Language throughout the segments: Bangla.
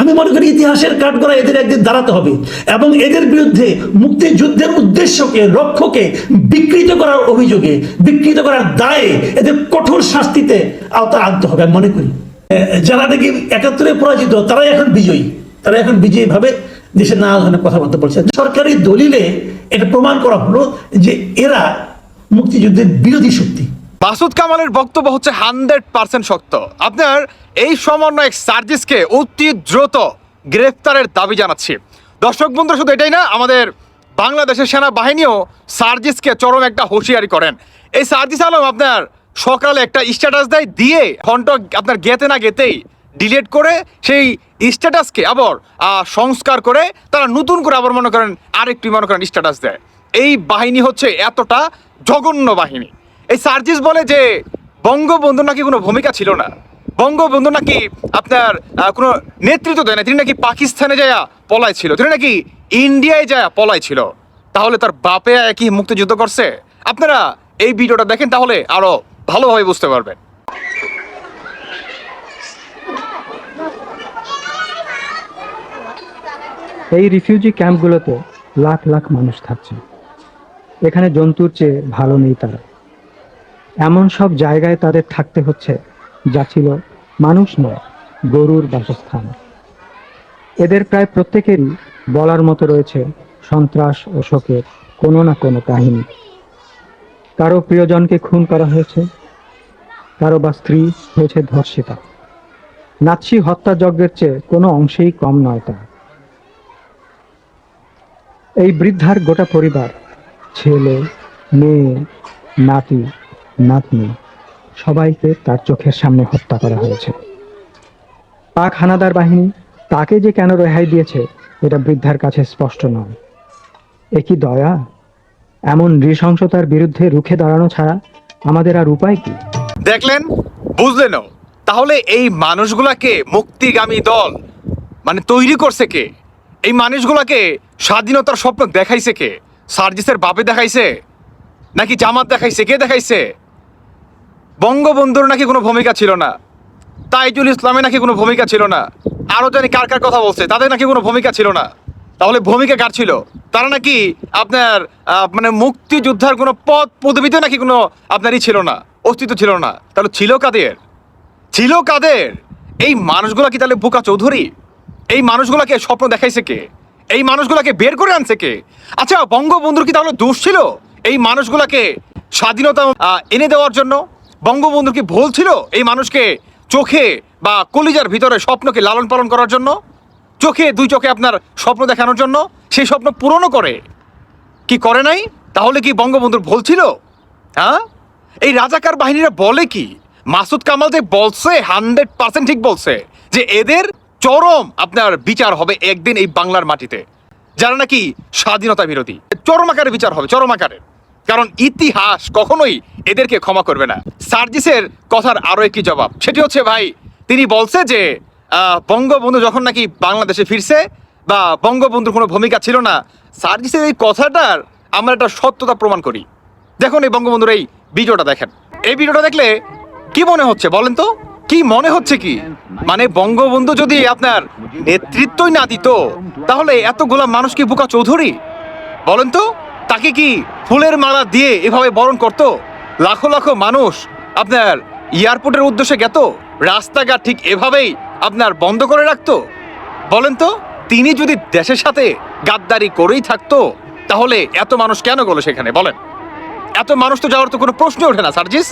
আমি মনে করি ইতিহাসের কাঠগড়া এদের একদিন দাঁড়াতে হবে এবং এদের বিরুদ্ধে মুক্তিযুদ্ধের উদ্দেশ্যকে, লক্ষ্যকে বিকৃত করার অভিযোগে, বিকৃত করার দায়ে এদের কঠোর শাস্তিতে আওতা আনতে হবে আমি মনে করি। যারা নাকি একাত্তরে পরাজিত, তারাই এখন বিজয়ী। তারা এখন বিজয়ী ভাবে দেশের নানা ধরনের কথাবার্তা বলছে। সরকারি দলিলে এটা প্রমাণ করা হলো যে এরা মুক্তিযুদ্ধের বিরোধী শক্তি। মাসুদ কামালের বক্তব্য হচ্ছে হান্ড্রেড পার্সেন্ট সত্য। আপনার এই সমন্বয়ক সার্জিসকে অতি দ্রুত গ্রেফতারের দাবি জানাচ্ছি। দর্শক বন্ধু শুধু এটাই না, আমাদের বাংলাদেশের সেনাবাহিনীও সার্জিসকে চরম একটা হুঁশিয়ারি করেন। এই সার্জিস আলম আপনার সকালে একটা স্ট্যাটাস দেয়, দিয়ে ঘন্ট আপনার গেতে না গেতেই ডিলিট করে সেই স্ট্যাটাসকে আবার সংস্কার করে তারা নতুন করে আবার মনে করেন আরেকটি মনে করেন স্ট্যাটাস দেয়। এই বাহিনী হচ্ছে এতটা জঘন্য বাহিনী। এই সার্জিস বলে যে বঙ্গবন্ধু নাকি কোনো ভূমিকা ছিল না। বঙ্গবন্ধু নাকি আপনার কোনো নেতৃত্ব দেয় না। তিনি নাকি পাকিস্তানে যায় পলায় ছিল। তিনি নাকি ইন্ডিয়ায় যায় পলায় ছিল। তাহলে তার বাপে একই মুক্তিযুদ্ধ করছে? আপনারা এই ভিডিওটা দেখেন, তাহলে আরও ভালোভাবে বুঝতে পারবেন। এই রিফিউজি ক্যাম্পগুলোতে লাখ লাখ মানুষ থাকছে। এখানে জন্তুর চেয়ে ভালো নেই তারা। এমন সব জায়গায় তাদের থাকতে হচ্ছে, যা ছিল মানুষ নয়, গরুর বাসস্থান। এদের প্রায় প্রত্যেকেরই বলার মতো রয়েছে সন্ত্রাস ও শোকের কোনো না কোনো কাহিনী। কারও প্রিয়জনকে খুন করা হয়েছে, কারও বা স্ত্রী হয়েছে ধর্ষিতা। নাৎসি হত্যাযজ্ঞের চেয়ে কোনো অংশেই কম নয় তা। এই বৃদ্ধার গোটা পরিবার, ছেলে, মেয়ে, নাতি নাতনি। সবাইকে তার চোখের সামনে হত্যা করা হয়েছে। পাক হানাদার বাহিনী তাকে যে কেন রেহাই দিয়েছে, এটা বৃদ্ধার কাছে স্পষ্ট নয়। এ কি দয়া? এমন নৃশংসতার বিরুদ্ধে রুখে দাঁড়ানো ছাড়া আমাদের আর উপায় কি? দেখলেন? বুঝলেনও তাহলে এই মানুষগুলাকে মুক্তিগামী দল। মানে তৈরি করছে কে? এই মানুষগুলাকে স্বাধীনতার স্বপ্ন দেখাইছে কে? সার্জিসের বাপে দেখাইছে? নাকি জামাত দেখাইছে? কে দেখাইছে? বঙ্গবন্ধুর নাকি কোনো ভূমিকা ছিল না? তাইজুল ইসলামে নাকি কোনো ভূমিকা ছিল না? আরও জানি কার কার কথা বলছে, তাদের নাকি কোনো ভূমিকা ছিল না? তাহলে ভূমিকা কার ছিল? তারা নাকি আপনার মানে মুক্তিযোদ্ধার কোনো পদ পদবিতে নাকি কোনো আপনারই ছিল না, অস্তিত্ব ছিল না। তাহলে ছিল কাদের? ছিল কাদের? এই মানুষগুলা কি তাহলে বোকা চৌধুরী? এই মানুষগুলাকে স্বপ্ন দেখাইছে কে? এই মানুষগুলাকে বের করে আনছে কে? আচ্ছা বঙ্গবন্ধুর কি তাহলে দোষ ছিল? এই মানুষগুলাকে স্বাধীনতা এনে দেওয়ার জন্য? বঙ্গবন্ধুর কি ভুল ছিল এই মানুষকে চোখে বা কলিজার ভিতরে স্বপ্নকে লালন পালন করার জন্য? চোখে, দুই চোখে আপনার স্বপ্ন দেখানোর জন্য? সেই স্বপ্ন পূরণও করে। কি করে নাই? তাহলে কি বঙ্গবন্ধুর ভুল ছিল? হ্যাঁ? এই রাজাকার বাহিনীরা বলে কি, মাসুদ কামাল যে বলছে, হান্ড্রেড পার্সেন্ট ঠিক বলছে, যে এদের চরম আপনার বিচার হবে একদিন এই বাংলার মাটিতে। যারা নাকি স্বাধীনতা বিরোধী। চরম আকারে বিচার হবে, চরম আকারে কারণ ইতিহাস কখনোই এদেরকে ক্ষমা করবে না। সার্জিসের কথার আরও একটি জবাব, সেটি হচ্ছে, ভাই, তিনি বলছে যে বঙ্গবন্ধু যখন নাকি বাংলাদেশে ফিরছে বা বঙ্গবন্ধুর কোনো ভূমিকা ছিল না, সার্জিসের এই কথাটার আমরা একটা সত্যতা প্রমাণ করি। দেখুন এই বঙ্গবন্ধুর এই ভিডিওটা দেখেন। এই ভিডিওটা দেখলে কি মনে হচ্ছে বলেন তো? কি মনে হচ্ছে কি? মানে বঙ্গবন্ধু যদি আপনার নেতৃত্বই না দিত, তাহলে এতগুলা মানুষ কি বুকা চৌধুরী? বলেন তো? তাকে কি ফুলের মালা দিয়ে এভাবে বরণ করত? লাখো লাখো মানুষ আপনার এয়ারপোর্টের উদ্দেশ্যে গেত? রাস্তাঘাট ঠিক এভাবেই আপনার বন্ধ করে রাখতো? বলেন তো, তিনি যদি দেশের সাথে গাদ্দারি করেই থাকতো, তাহলে এত মানুষ কেন গেল সেখানে? বলেন। এত মানুষ তো যাওয়ার তো কোনো প্রশ্ন ওঠে না, সার্জিস।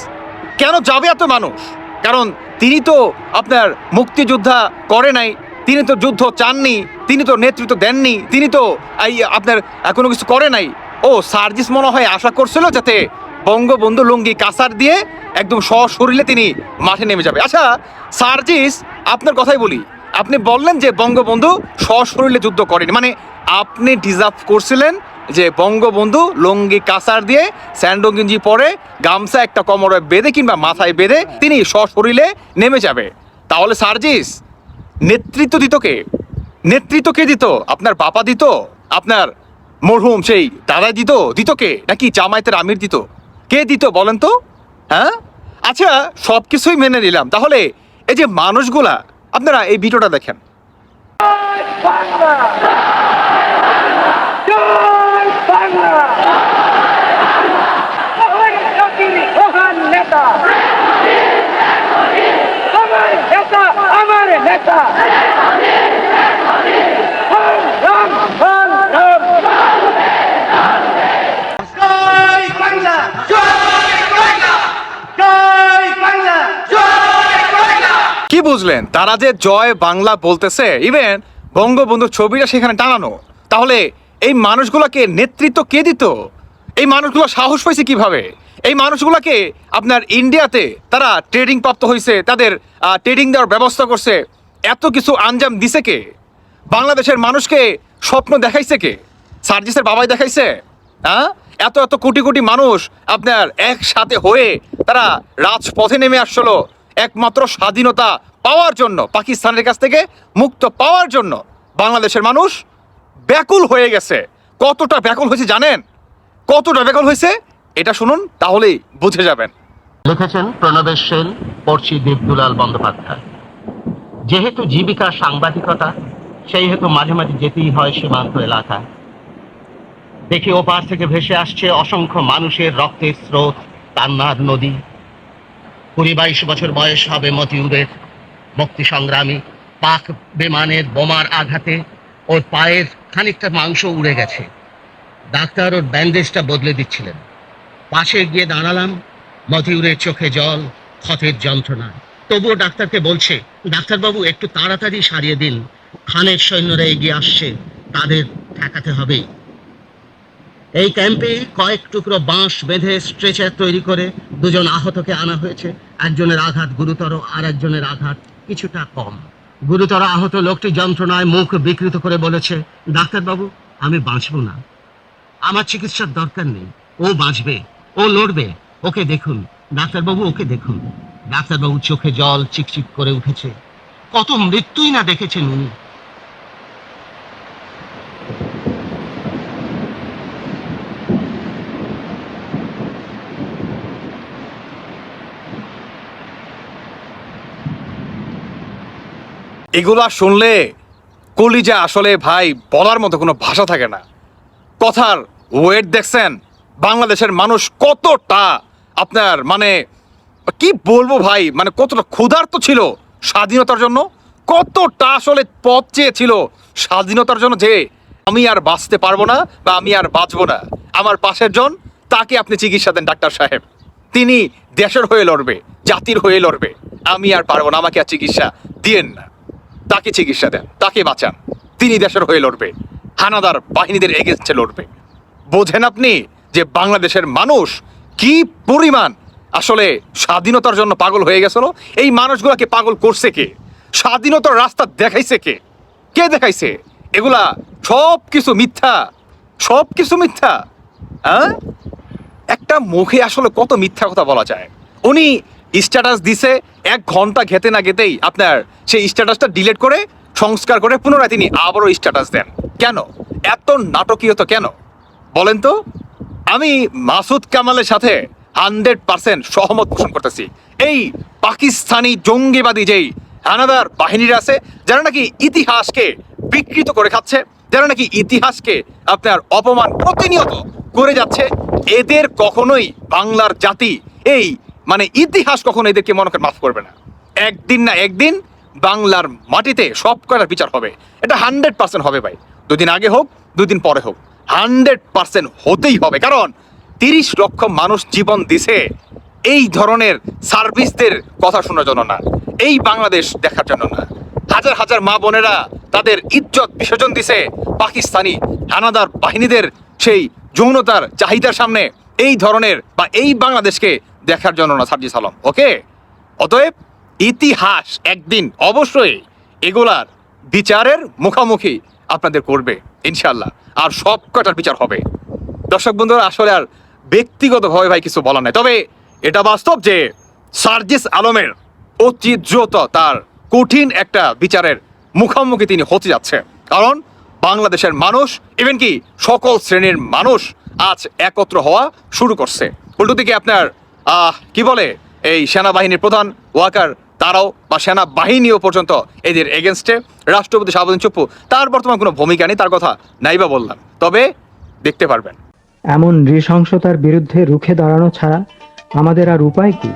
কেন যাবে এত মানুষ? কারণ তিনি তো আপনার মুক্তিযোদ্ধা করে নাই, তিনি তো যুদ্ধ চাননি, তিনি তো নেতৃত্ব দেননি, তিনি তো আপনার কোনো কিছু করে নাই। ও, সার্জিস মনে হয় আশা করছিল যাতে বঙ্গবন্ধু লুঙ্গি কাসার দিয়ে একদম সশরীরে তিনি মাঠে নেমে যাবে। আচ্ছা সার্জিস, আপনার কথাই বলি। আপনি বললেন যে বঙ্গবন্ধু সশরীরে যুদ্ধ করেনি। মানে আপনি ডিজার্ভ করছিলেন যে বঙ্গবন্ধু লুঙ্গি কাসার দিয়ে স্যান্ডো গেঞ্জি পরে গামছা একটা কোমরে বেঁধে কিংবা মাথায় বেঁধে তিনি সশরীরে নেমে যাবে। তাহলে সার্জিস, নেতৃত্ব দিত কে? নেতৃত্ব কে দিত? আপনার বাবা দিত? আপনার মরহুম, সেই দাদা দিত? দিত কে? নাকি জামায়াতের আমির দিত? কে দিত বলেন তো? হ্যাঁ? আচ্ছা সব কিছুই মেনে নিলাম। তাহলে এই যে মানুষগুলা, আপনারা এই ভিডিওটা দেখেন বাংলা জয় বাংলা আমার জাতির মহান নেতা আমার নেতা আমার নেতা সংগ্রাম সংগ্রাম জয় বাংলা জয় বাংলা জয় বাংলা জয় বাংলা কি বুঝলেন? তারা যে জয় বাংলা বলতেছে ইভেন বঙ্গবন্ধুর ছবিটা সেখানে টানানো। তাহলে এই মানুষগুলোকে নেতৃত্ব কে দিত? এই মানুষগুলো সাহস পাইছে কীভাবে? এই মানুষগুলোকে আপনার ইন্ডিয়াতে তারা ট্রেডিং প্রাপ্ত হয়েছে তাদের ট্রেডিং দেওয়ার ব্যবস্থা করছে। এত কিছু আঞ্জাম দিছে কে? বাংলাদেশের মানুষকে স্বপ্ন দেখাইছে কে? সার্জিসের বাবাই দেখাইছে? হ্যাঁ? এত এত কোটি কোটি মানুষ আপনার একসাথে হয়ে তারা রাজপথে নেমে আসছিল একমাত্র স্বাধীনতা পাওয়ার জন্য, পাকিস্তানের কাছ থেকে মুক্ত পাওয়ার জন্য বাংলাদেশের মানুষ ব্যাকুল হয়ে গেছে। কতটা ব্যাকুল হয়েছে জানেন? কতটা ব্যাকুল হয়েছে? এটা শুনুন, তাহলেই বুঝে যাবেন। লিখেছেন প্রণবেশ সেন, পড়ছি দেবদুলাল বন্দ্যোপাধ্যায়। যেহেতু জীবিকা সাংবাদিকতা সেই হেতু মাঝে মাঝে যেতেই হয় সীমান্ত এলাকায়। দেখি ওপার থেকে ভেসে আসছে অসংখ্য মানুষের রক্তের স্রোত কান্নার নদী। কুড়ি বাইশ বছর বয়স হবে মতিউরের। মুক্তি সংগ্রামী, পাক বিমানের বোমার আঘাতে ওর পায়ের খানিকটা মাংস উড়ে গেছে। ডাক্তার ওর ব্যান্ডেজটা বদলে দিচ্ছিলেন। পাশে গিয়ে দাঁড়ালাম, মতিউরের চোখে জল, ক্ষতের যন্ত্রণা। তবুও ডাক্তারকে বলছে, ডাক্তারবাবু, একটু তাড়াতাড়ি সারিয়ে দিন। খানের সৈন্যরা এগিয়ে আসছে, তাদের ঠেকাতে হবেই। এই ক্যাম্পে কয়েক টুকরো বাঁশ বেঁধে স্ট্রেচার তৈরি করে দুজন আহতকে আনা হয়েছে। একজনের আঘাত গুরুতর আর একজনের আঘাত কিছুটা কম। গুরুতর আহত লোকটি যন্ত্রণায় মুখ বিকৃত করে বলেছে, ডাক্তারবাবু, আমি বাঁচব না। আমার চিকিৎসার দরকার নেই। ও বাঁচবে, ও লড়বে। ওকে দেখুন। ডাক্তারবাবু, ওকে দেখুন। ডাক্তারবাবু চোখে জল চিকচিক করে উঠেছে। কত মৃত্যুই না দেখেছেন উনি। এগুলা শুনলে কলিজা আসলে ভাই বলার মতো কোনো ভাষা থাকে না। কথার ওয়েট দেখছেন? বাংলাদেশের মানুষ কতটা আপনার মানে কি বলব ভাই? মানে কতটা ক্ষুধার্ত ছিল স্বাধীনতার জন্য? কতটা আসলে পথ চেয়েছিল স্বাধীনতার জন্য যে আমি আর বাঁচতে পারব না বা আমি আর বাঁচবো না। আমার পাশের জন, তাকে আপনি চিকিৎসা দেন ডাক্তার সাহেব। তিনি দেশের হয়ে লড়বে, জাতির হয়ে লড়বে। আমি আর পারব না, আমাকে আর চিকিৎসা দিয়েন না। তাকে চিকিৎসা দেন, তাকে বাঁচান। তিনি দেশের হয়ে লড়বে। হানাদার বাহিনীদের এগেনস্টে লড়বে। বোঝেন আপনি যে বাংলাদেশের মানুষ কি পরিমাণ আসলে স্বাধীনতার জন্য পাগল হয়ে গেছিল? এই মানুষগুলোকে পাগল করছে কে? স্বাধীনতার রাস্তা দেখাইছে কে? কে দেখাইছে? এগুলা সব কিছু মিথ্যা। সব কিছু মিথ্যা। হ্যাঁ? একটা মুখে আসলে কত মিথ্যা কথা বলা যায়। উনি স্ট্যাটাস দিছে এক ঘণ্টা ঘেতে না গেতেই আপনার সেই স্ট্যাটাসটা ডিলিট করে, সংস্কার করে পুনরায় তিনি আবারও স্ট্যাটাস দেন। কেন? এত নাটকীয়তা কেন? বলেন তো। আমি মাসুদ কামালের সাথে হান্ড্রেড পার্সেন্ট সহমত পোষণ করতেছি। এই পাকিস্তানি জঙ্গিবাদী যেই হানাদার বাহিনীরা আছে, যারা নাকি ইতিহাসকে বিকৃত করে খাচ্ছে, যারা নাকি ইতিহাসকে আপনার অপমান প্রতিনিয়ত করে যাচ্ছে, এদের কখনোই বাংলার জাতি এই মানে ইতিহাস কখনো এদেরকে মনে মাফ করবে না। একদিন না একদিন বাংলার মাটিতে সব কটার বিচার হবে? এটা হান্ড্রেড পার্সেন্ট হবে ভাই। দুদিন আগে হোক, দুদিন পরে হোক। হান্ড্রেড পার্সেন্ট হতেই হবে। কারণ তিরিশ লক্ষ মানুষ জীবন দিছে এই ধরনের সার্ভিসদের কথা শোনার জন্য না। এই বাংলাদেশ দেখার জন্য না। হাজার হাজার মা বোনেরা তাদের ইজ্জত বিসর্জন দিছে। পাকিস্তানি হানাদার বাহিনীদের সেই যৌনতার চাহিদার সামনে এই ধরনের বা এই বাংলাদেশকে দেখার জন্য না সার্জিস আলম ওকে? অতএব ইতিহাস একদিন অবশ্যই এগুলার বিচারের মুখোমুখি আপনাদের করবে ইনশাল্লাহ আর সব কটার বিচার হবে। দর্শক বন্ধুরা, আসলে আর ব্যক্তিগতভাবে ভাই কিছু বলার নাই। তবে এটা বাস্তব যে সার্জিস আলমের দ্রুত তার কঠিন একটা বিচারের মুখোমুখি তিনি হতে যাচ্ছে কারণ বাংলাদেশের মানুষ ইভেন কি সকল শ্রেণির মানুষ আজ একত্র হওয়া শুরু করছে। উল্টো দিকে আপনার আহ, কি বলে এই সেনাবাহিনীর প্রধান ওয়াকার তারাও বা সেনা বাহিনীও পর্যন্ত এদের এগেনস্টে রাষ্ট্রপতি শাহাবুদ্দিন চুপ্পু তার বর্তমান কোনো ভূমিকা নেই তার কথা নাইবা বললাম। তবে দেখতে পারবেন। এমন নৃশংসতার বিরুদ্ধে রুখে দাঁড়ানো ছাড়া আমাদের আর উপায় কি?